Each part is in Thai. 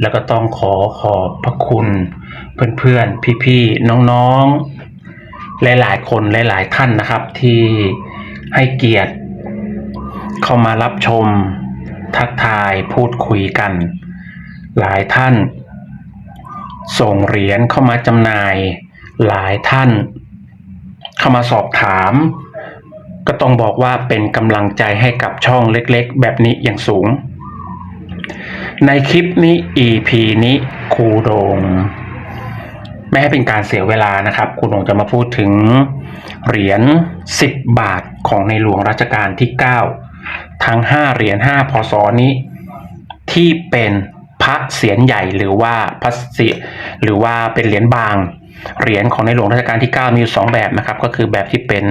แล้วก็ต้องขอขอบพระคุณ เพื่อนๆ พี่ๆ น้องๆ หลายๆ คนหลายๆ ท่านนะครับ ที่ให้เกียรติ เข้ามารับชม ทักทายพูดคุยกัน หลายท่าน ส่งเหรียญเข้ามาจำหน่าย หลายท่าน เข้ามาสอบถาม ก็ต้องบอกว่าเป็นกำลังใจให้กับช่องเล็กๆ แบบนี้อย่างสูง ในคลิปนี้ EP นี้ครูโดงไม่ให้เป็นการเสียเวลานะครับครูโดงจะมาพูดถึงเหรียญ 10 บาทของในหลวงรัชกาลที่ 9 ทั้ง 5 เหรียญ5พศนี้ ที่เป็นพระเศียรใหญ่หรือว่าพระเศียหรือว่าเป็นเหรียญบาง เหรียญของในหลวงรัชกาลที่ 9 มีอยู่สองแบบนะครับ ก็คือแบบที่เป็น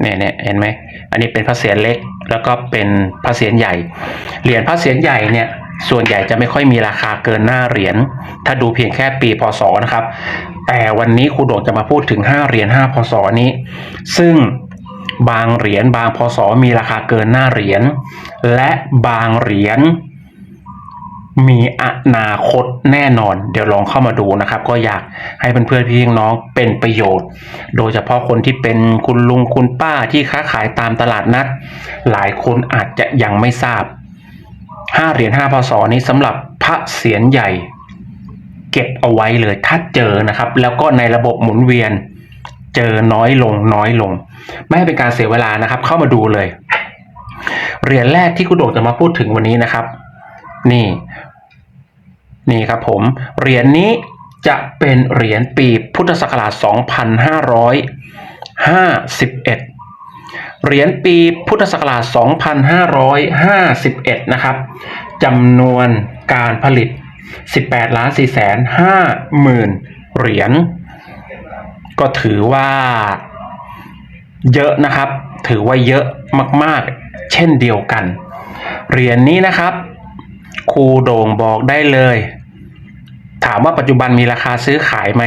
เนี่ยเนี่ยเห็นไหมอันนี้เป็นพระเศียรเล็ก แล้วก็เป็นพระเศียรใหญ่ เหรียญพระเศียรใหญ่เนี่ย ส่วนใหญ่จะไม่ค่อยมีราคาเกินหน้าเหรียญ ถ้าดูเพียงแค่ปีพศนะครับ แต่วันนี้ครูโด่งจะมาพูดถึง 5 เหรียญ5พศนี้ ซึ่งบางเหรียญบางพศมีราคาเกินหน้าเหรียญ และบางเหรียญมีอนาคตแน่นอน เดี๋ยวลองเข้ามาดูนะครับ ก็อยากให้เพื่อนๆพี่น้องเป็นประโยชน์ โดยเฉพาะคนที่เป็นคุณลุงคุณป้าที่ค้าขายตามตลาดนัด หลายคนอาจจะยังไม่ทราบ 5เหรียญ5พศนี้สำหรับพระเศียรใหญ่ เก็บเอาไว้เลยถ้าเจอนะครับ แล้วก็ในระบบหมุนเวียน เจอน้อยลงน้อยลง ไม่ให้เป็นการเสียเวลานะครับ เข้ามาดูเลยเหรียญแรกที่คุณโด่งจะมาพูดถึงวันนี้นะครับ นี่ นี่ครับผมเหรียญนี้จะเป็นเหรียญปีพุทธศักราช 2551 เหรียญปีพุทธศักราช 2551 นะครับจำนวนการผลิต 18ล้าน4แสน5หมื่นเหรียญ ก็ถือว่าเยอะนะครับ ถือว่าเยอะมากๆ เช่นเดียวกัน เหรียญนี้นะครับ ครูโด่งบอกได้เลย ถามว่าปัจจุบันมีราคาซื้อขายไหม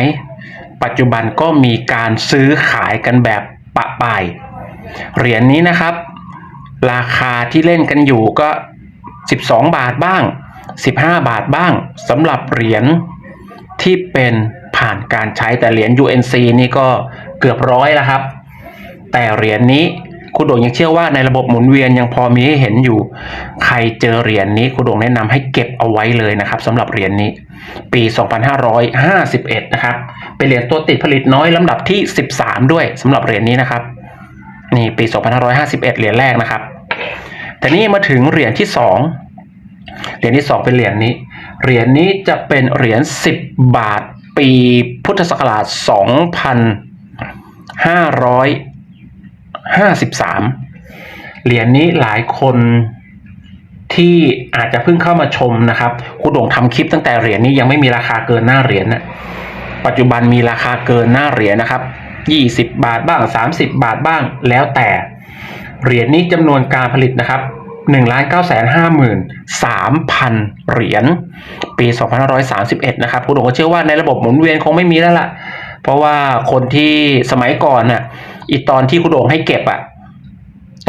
ปัจจุบันก็มีการซื้อขายกันแบบปะปาย เหรียญนี้นะครับ ราคาที่เล่นกันอยู่ก็ 12 บาทบ้าง 15 บาทบ้างสำหรับเหรียญที่เป็นผ่านการใช้แต่เหรียญ UNC นี่ก็เกือบร้อยแล้วครับ แต่เหรียญนี้คุณโด่งยังเชื่อว่าในระบบหมุนเวียนยังพอมีให้เห็นอยู่ ใครเจอเหรียญนี้คุณโด่งแนะนำให้เก็บเอาไว้เลยนะครับสำหรับเหรียญนี้ ปี 2551 นะครับ เป็นเหรียญตัวติดผลิตน้อยลำดับที่ 13 ด้วยสำหรับเหรียญนี้นะครับ นี่ปี 2551 เหรียญแรกนะครับ แต่นี่มาถึงเหรียญที่ 2 เหรียญที่ 2 เป็นเหรียญนี้ เหรียญนี้จะเป็นเหรียญ 10 บาท ปีพุทธศักราช 2553 เหรียญนี้หลายคนที่อาจจะเพิ่งเข้ามาชมนะครับครูโด่งทำคลิปตั้งแต่เหรียญนี้ยังไม่มีราคาเกินหน้าเหรียญนะปัจจุบันมีราคาเกินหน้าเหรียญนะครับ 20 บาทบ้าง 30 บาทบ้างแล้วแต่ เหรียญนี้จำนวนการผลิตนะครับ1 9 5 3 0เหรียญปี 2531 นะครับคุณโด่งก็เชื่อว่าในระบบหมุนเวียนคงไม่มีแล้วล่ะ เพราะว่าคนที่สมัยก่อนน่ะอีตอนที่คุณโด่งให้เก็บอะ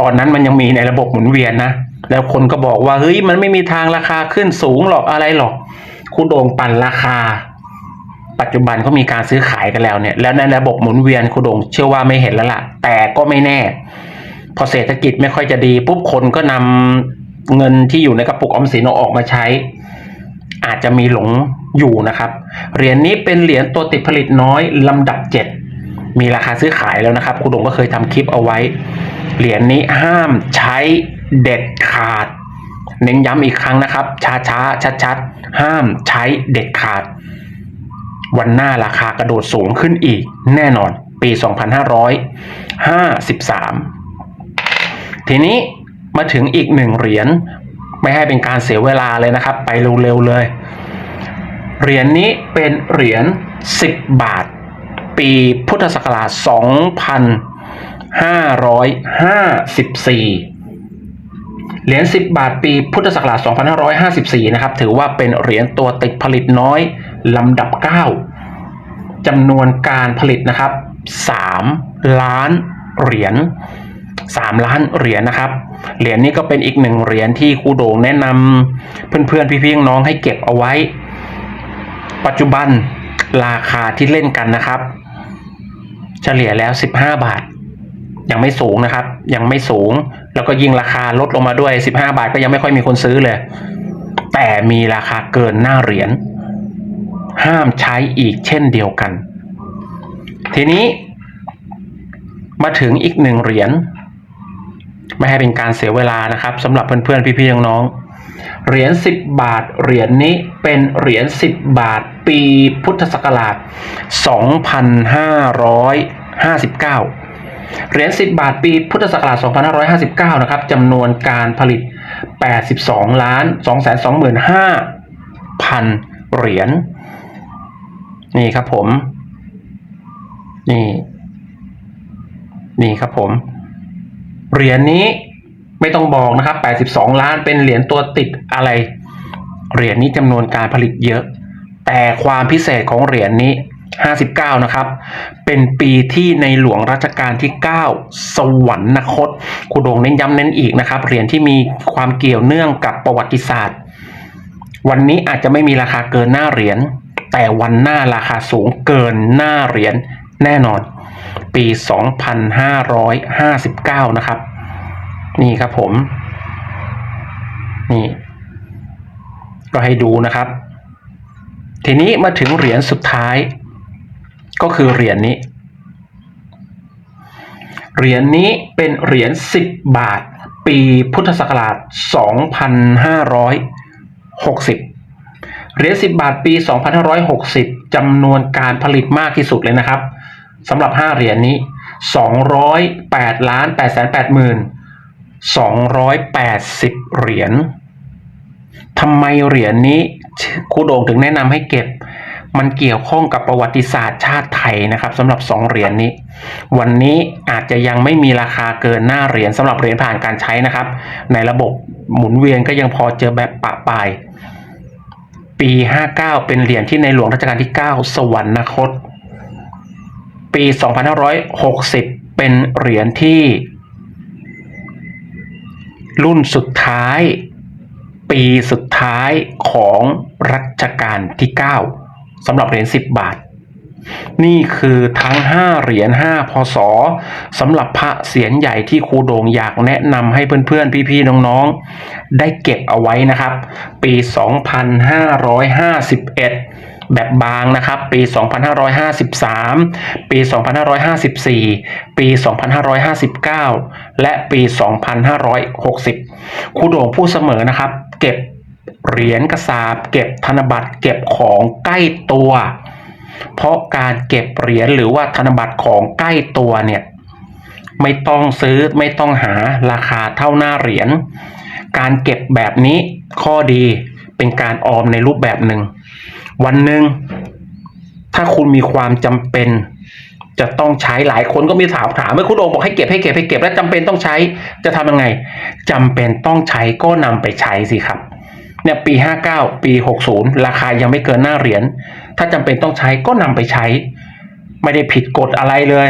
ตอนนั้นมันยังมีในระบบหมุนเวียนนะ แล้วคนก็บอกว่าเฮ้ยมันไม่มีทางราคาขึ้นสูงหรอกอะไรหรอก คุณโด่งปั่นราคา ปัจจุบันเขามีการซื้อขายกันแล้วเนี่ย แล้วในระบบหมุนเวียนคุณดงเชื่อว่าไม่เห็นแล้วล่ะ แต่ก็ไม่แน่ พอเศรษฐกิจไม่ค่อยจะดีปุ๊บคนก็นำเงินที่อยู่ในกระปุกออมสินออกมาใช้ อาจจะมีหลงอยู่นะครับ เหรียญนี้เป็นเหรียญตัวติดผลิตน้อยลำดับ 7 มีราคาซื้อขายแล้วนะครับคุณดงก็เคยทำคลิปเอาไว้ เหรียญนี้ห้ามใช้เด็ดขาด เน้นย้ำอีกครั้งนะครับช้าช้าชัดชัดๆห้ามใช้เด็ดขาด วันหน้าราคากระโดดสูงขึ้นอีกแน่นอนปี 2553 ทีนี้มาถึงอีกหนึ่งเหรียญไม่ให้เป็นการเสียเวลาเลยนะครับ ไปเร็วๆเลย เหรียญนี้เป็นเหรียญ 10 บาท ปีพุทธศักราช 2554 เหรียญ 10 บาทปีพุทธศักราช 2554 นะครับ ถือว่าเป็นเหรียญตัวติดผลิตน้อยลำดับ 9จำนวนการผลิตนะครับ 3 ล้านเหรียญ 3 ล้านเหรียญนะครับ เหรียญนี้ก็เป็นอีกหนึ่งเหรียญที่ครูโด่งแนะนำเพื่อนๆ พี่ๆ น้องให้เก็บเอาไว้ ปัจจุบันราคาที่เล่นกันนะครับ เฉลี่ยแล้ว 15 บาท ยังไม่สูงนะครับ ยังไม่สูง แล้วก็ยิ่งราคาลดลงมาด้วย 15 บาทก็ยังไม่ค่อยมีคนซื้อเลย แต่มีราคาเกินหน้าเหรียญห้ามใช้อีกเช่นเดียวกัน ทีนี้ มาถึงอีกหนึ่งเหรียญไม่ให้เป็นการเสียเวลานะครับสำหรับเพื่อนๆพี่ๆน้องๆเหรียญ10 บาท เหรียญนี้เป็นเหรียญ10 บาท ปีพุทธศักราช 2559 เหรียญ10 บาทปีพุทธศักราช 2559 นะครับจำนวนการผลิต 82 ล้าน 225,000 เหรียญ นี่ครับผม นี่ นี่ครับผม เหรียญนี้ไม่ต้องบอกนะครับ 82 ล้านเป็นเหรียญตัวติดอะไร เหรียญนี้จำนวนการผลิตเยอะ แต่ความพิเศษของเหรียญนี้ 59 นะครับ เป็นปีที่ในหลวงรัชกาลที่ 9 สวรรคตครูโดงเน้นย้ำเน้นอีกนะครับ เหรียญที่มีความเกี่ยวเนื่องกับประวัติศาสตร์ วันนี้อาจจะไม่มีราคาเกินหน้าเหรียญ แต่วันหน้าราคาสูงเกินหน้าเหรียญแน่นอน ปี 2559 นะครับ นี่ครับผม นี่ ก็ให้ดูนะครับทีนี้มาถึงเหรียญสุดท้าย ก็คือเหรียญนี้ เหรียญนี้เป็นเหรียญ10 บาท ปีพุทธศักราช 2560 เหรียญ10 บาทปี 2560จำนวนการผลิตมากที่สุดเลยนะครับสำหรับ 5 เหรียญนี้ 208ล้าน8 8 0 0 0 280 เหรียญทำไมเหรียญนี้ครูโด่งถึงแนะนำให้เก็บ มันเกี่ยวข้องกับประวัติศาสตร์ชาติไทยนะครับสำหรับ 2 เหรียญนี้ วันนี้อาจจะยังไม่มีราคาเกินหน้าเหรียญสำหรับเหรียญผ่านการใช้นะครับ ในระบบหมุนเวียนก็ยังพอเจอแบบปะปลายปี 59 เป็นเหรียญที่ในหลวงรัชกาลที่ 9 สวรรคต ปี 2560 เป็นเหรียญที่ รุ่นสุดท้าย ปีสุดท้ายของรัชกาลที่ 9 สำหรับเหรียญ10บาท นี่คือทั้ง5เหรียญ5พศสำหรับพระเสียรใหญ่ที่ครูโด่งอยากแนะนำให้เพื่อนๆ พี่ๆ น้องๆ ได้เก็บเอาไว้นะครับ ปี 2551แบบบางนะครับ ปี 2553 ปี 2554 ปี 2559 และปี 2560ครูโด่งพูดเสมอนะครับ เก็บ เหรียญกระสาบเก็บธนบัตรเก็บของใกล้ตัว เพราะการเก็บเหรียญหรือว่าธนบัตรของใกล้ตัวเนี่ยไม่ต้องซื้อไม่ต้องหาราคาเท่าหน้าเหรียญการเก็บแบบนี้ข้อดีเป็นการออมในรูปแบบหนึ่ง วันหนึ่งถ้าคุณมีความจำเป็น จะต้องใช้หลายคนก็มีถามถามไม่คุณโอมบอกให้เก็บให้เก็บให้เก็บแล้วจำเป็นต้องใช้จะทำยังไงจำเป็นต้องใช้ก็นำไปใช้สิครับ เนี่ยปี 59 ปี 60 ราคายังไม่เกินหน้าเหรียญ ถ้าจำเป็นต้องใช้ก็นำไปใช้ ไม่ได้ผิดกฎอะไรเลย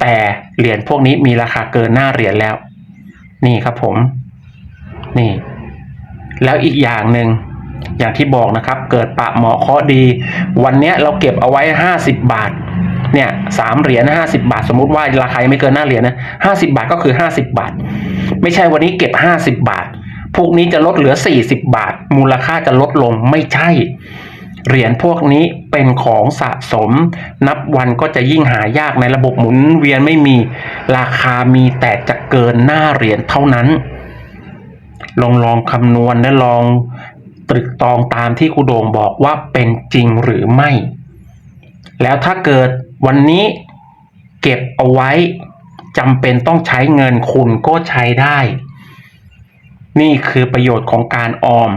แต่เหรียญพวกนี้มีราคาเกินหน้าเหรียญแล้ว นี่ครับผม นี่ แล้วอีกอย่างหนึ่งอย่างที่บอกนะครับ เกิดปะเหมาะเคาะดี วันเนี้ยเราเก็บเอาไว้ 50 บาท เนี่ยสามเหรียญห้าสิบาท สมมุติว่าราคาไม่เกินหน้าเหรียญนะห้าสิบาทก็คือห้าสิบาท ไม่ใช่วันนี้เก็บห้าสิบาท วกนี้จะลดเหลือสี่สิบาท มูลค่าจะลดลงไม่ใช่ เหรียญพวกนี้เป็นของสะสม นับวันก็จะยิ่งหายากในระบบหมุนเวียนไม่มี ราคามีแต่จะเกินหน้าเหรียญเท่านั้น ลองลองคำนวณและลองตรึกตรองตามที่ครูโด่งบอกว่าเป็นจริงหรือไม่ แล้วถ้าเกิดวันนี้เก็บเอาไว้จำเป็นต้องใช้เงินคุณก็ใช้ได้ นี่คือประโยชน์ของการออม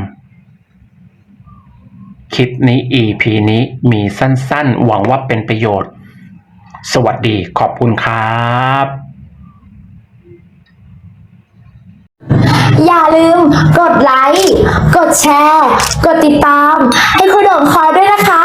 คลิปนี้ EP นี้มีสั้นๆ หวังว่าเป็นประโยชน์ สวัสดีขอบคุณครับ อย่าลืมกดไลค์ กดแชร์ กดติดตาม ให้คุณโด่งคอยด้วยนะคะ